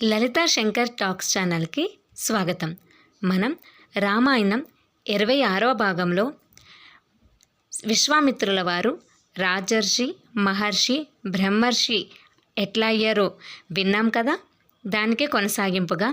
Lalitha Shankar talks ఛానల్కి స్వాగతం. మనం రామాయణం ఇరవై ఆరవ భాగంలో విశ్వామిత్రుల వారు రాజర్షి మహర్షి బ్రహ్మర్షి ఎట్లా అయ్యారో విన్నాం కదా? దానికే కొనసాగింపుగా.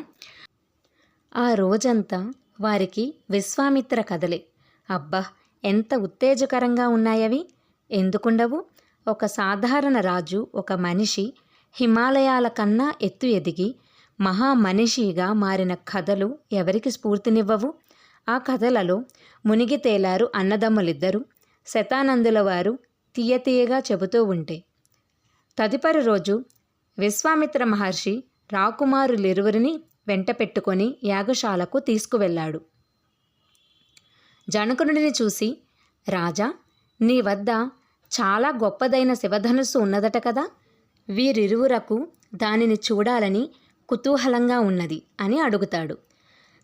ఆ రోజంతా వారికి విశ్వామిత్ర కథలే. అబ్బా ఎంత ఉత్తేజకరంగా ఉన్నాయవి! ఎందుకుండవు? ఒక సాధారణ రాజు ఒక మనిషి హిమాలయాల కన్నా ఎత్తు ఎదిగి మహా మనిషిగా మారిన కథలు ఎవరికి స్ఫూర్తినివ్వవు? ఆ కథలలో మునిగి తేలారు అన్నదమ్ములిద్దరూ శతానందుల వారు తీయతీయగా చెబుతూ ఉంటే. తదుపరి రోజు విశ్వామిత్ర మహర్షి రాకుమారులిరువురిని వెంట పెట్టుకొని యాగశాలకు తీసుకువెళ్ళాడు. జనకునుడిని చూసి రాజా నీ వద్ద చాలా గొప్పదైన శివధనుస్సు ఉన్నదట కదా? వీరిరువురకు దానిని చూడాలని కుతూహలంగా ఉన్నది అని అడుగుతాడు.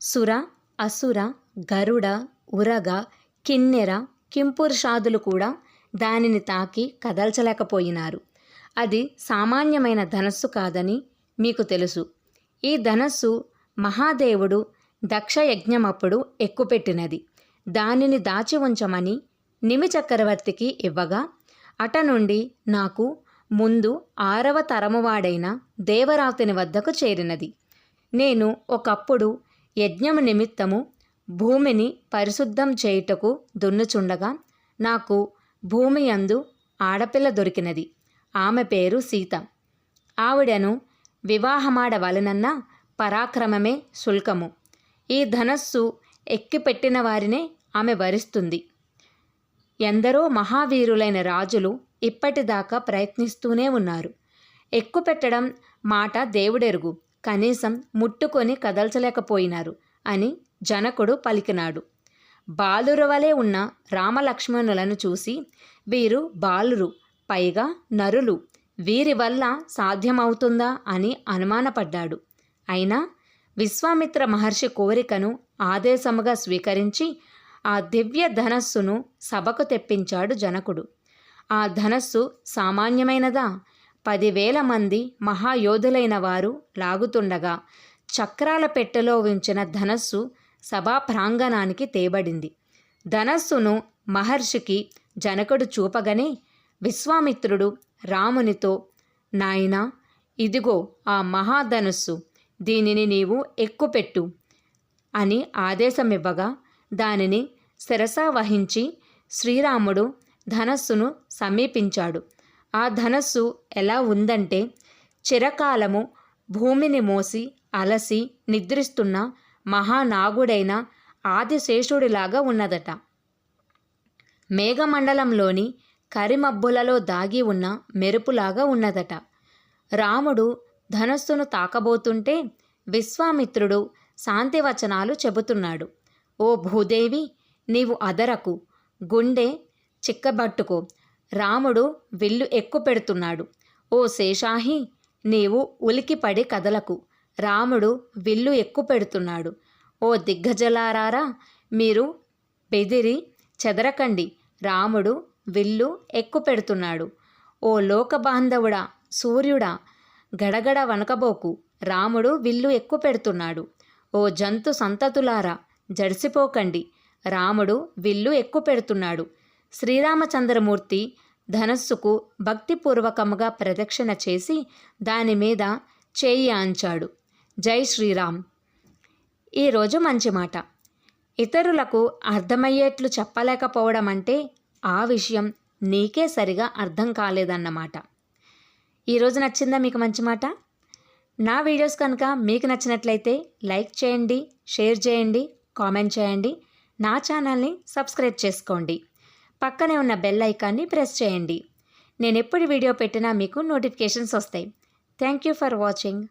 సుర అసుర గరుడ ఉరగ కిన్నెర కింపురుషాదులు కూడా దానిని తాకి కదల్చలేకపోయినారు. అది సామాన్యమైన ధనస్సు కాదని మీకు తెలుసు. ఈ ధనస్సు మహాదేవుడు దక్షయజ్ఞమప్పుడు ఎక్కుపెట్టినది. దానిని దాచి ఉంచమని నిమి చక్రవర్తికి ఇవ్వగా అట నుండి నాకు ముందు ఆరవ తరమువాడైన దేవరాతుని వద్దకు చేరినది. నేను ఒకప్పుడు యజ్ఞము నిమిత్తము భూమిని పరిశుద్ధం చేయుటకు దున్నుచుండగా నాకు భూమి యందు ఆడపిల్ల దొరికినది. ఆమె పేరు సీత. ఆవిడను వివాహమాడవలనన్న పరాక్రమమే శుల్కము. ఈ ధనస్సు ఎక్కిపెట్టిన వారినే ఆమె వరిస్తుంది. ఎందరో మహావీరులైన రాజులు ఇప్పటిదాకా ప్రయత్నిస్తూనే ఉన్నారు. ఎక్కుపెట్టడం మాట దేవుడెరుగు. కనీసం ముట్టుకొని కదల్చలేకపోయినారు అని జనకుడు పలికినాడు. బాలుర వలె ఉన్న రామలక్ష్మణులను చూసి వీరు బాలురు పైగా నరులు. వీరి వల్ల సాధ్యమవుతుందా అని అనుమానపడ్డాడు. అయినా విశ్వామిత్ర మహర్షి కోరికను ఆదేశముగా స్వీకరించి ఆ దివ్య ధనస్సును సభకు తెప్పించాడు జనకుడు. ఆ ధనస్సు సామాన్యమైనదా? పదివేల మంది మహాయోధులైన వారు లాగుతుండగా చక్రాల పెట్టెలో ఉంచిన ధనస్సు సభా ప్రాంగణానికి తేబడింది. ధనస్సును మహర్షికి జనకుడు చూపగనే విశ్వామిత్రుడు రామునితో నాయనా ఇదిగో ఆ మహాధనుస్సు దీనిని నీవు ఎక్కుపెట్టు అని ఆదేశమివ్వగా దానిని శిరస వహించి శ్రీరాముడు ధనస్సును సమీపించాడు. ఆ ధనస్సు ఎలా ఉందంటే చిరకాలము భూమిని మోసి అలసి నిద్రిస్తున్న మహానాగుడైన ఆదిశేషుడిలాగా ఉన్నదట. మేఘమండలంలోని కరిమబ్బులలో దాగి ఉన్న మెరుపులాగా ఉన్నదట. రాముడు ధనస్సును తాకబోతుంటే విశ్వామిత్రుడు శాంతివచనాలు చెబుతున్నాడు. ఓ భూదేవి నీవు అదరకు గుండె చిక్కబట్టుకో. రాముడు విల్లు ఎక్కుపెడుతున్నాడు ఓ శేషాహి నీవు ఉలికిపడి కదలకు. రాముడు విల్లు ఎక్కుపెడుతున్నాడు ఓ దిగ్గజలారారా మీరు బెదిరి చెదరకండి. రాముడు విల్లు ఎక్కు పెడుతున్నాడు. ఓ లోకబాంధవుడా సూర్యుడా గడగడ వనకబోకు. రాముడు విల్లు ఎక్కుపెడుతున్నాడు ఓ జంతు సంతతులారా జడిసిపోకండి. రాముడు విల్లు ఎక్కుపెడుతున్నాడు పెడుతున్నాడు. శ్రీరామచంద్రమూర్తి ధనస్సుకు భక్తిపూర్వకముగా ప్రదక్షిణ చేసి దాని మీద చేయి ఆంచాడు జై శ్రీరామ్. ఈరోజు మంచి మాట. ఇతరులకు అర్థమయ్యేట్లు చెప్పలేకపోవడం అంటే ఆ విషయం నీకే సరిగా అర్థం కాలేదన్నమాట. ఈరోజు నచ్చిందా మీకు మంచి మాట? నా వీడియోస్ కనుక మీకు నచ్చినట్లయితే లైక్ చేయండి షేర్ చేయండి కామెంట్ చేయండి. నా ఛానల్ని సబ్స్క్రైబ్ చేసుకోండి. పక్కనే ఉన్న బెల్ ఐకాన్ని ప్రెస్ చేయండి. నేను ఎప్పుడు వీడియో పెట్టినా మీకు నోటిఫికేషన్స్ వస్తాయి. Thank you for watching